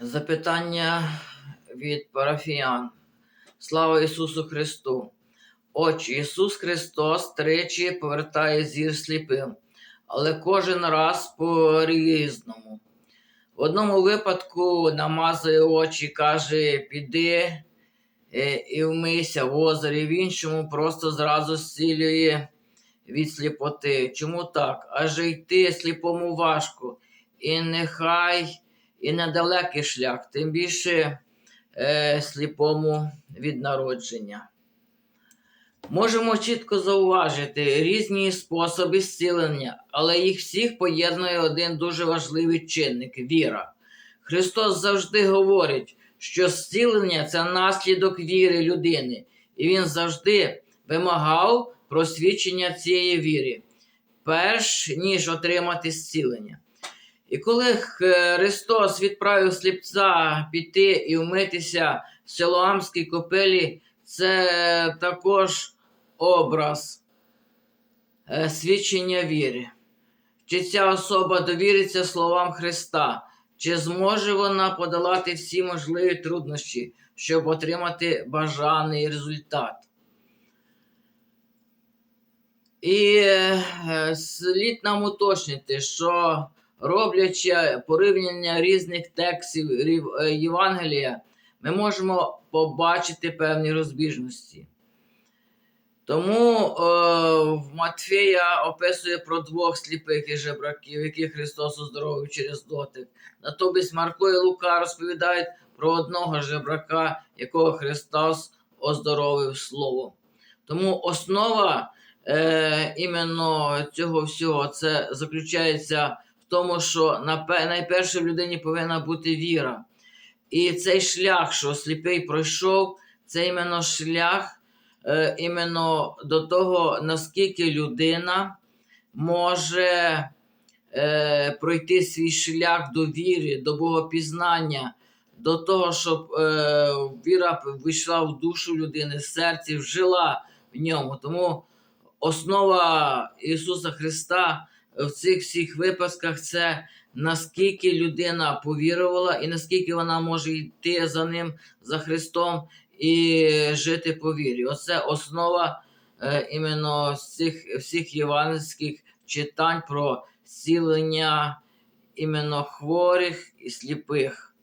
Запитання від парафіян. Слава Ісусу Христу! Отче, Ісус Христос тричі повертає зір сліпим, але кожен раз по-різному. В одному випадку намазує очі, каже, піди е, і вмийся в озері, в іншому просто зразу зцілює від сліпоти. Чому так? Адже йти сліпому важко, і нехай і недалекий шлях, тим більше е, сліпому від народження. Можемо чітко зауважити різні способи зцілення, але їх всіх поєднує один дуже важливий чинник віра. Христос завжди говорить, що зцілення це наслідок віри людини, і Він завжди вимагав просвідчення цієї віри, перш ніж отримати зцілення. І коли Христос відправив сліпця піти і вмитися в Силоамській копелі, це також образ е, свідчення віри. Чи ця особа довіриться словам Христа, чи зможе вона подолати всі можливі труднощі, щоб отримати бажаний результат? І е, слід нам уточнити, що роблячи порівняння різних текстів е, Євангелія, ми можемо побачити певні розбіжності. Тому е, Матфея описує про двох сліпих і жебраків, яких Христос оздоровив через дотик. Натомість Марко і Лука розповідають про одного жебрака, якого Христос оздоровив Словом. Тому основа е, іменно цього всього це заключається тому, що найперше в людині повинна бути віра. І цей шлях, що сліпий пройшов, це іменно шлях е, іменно до того, наскільки людина може е, пройти свій шлях до віри, до богопізнання, до того, щоб е, віра вийшла в душу людини, в серці, вжила в ньому. Тому основа Ісуса Христа в цих всіх випадках це наскільки людина повірувала і наскільки вона може йти за ним, за Христом і жити по вірі. Оце основа е, іменно всіх, всіх євангельських читань про зцілення іменно хворих і сліпих.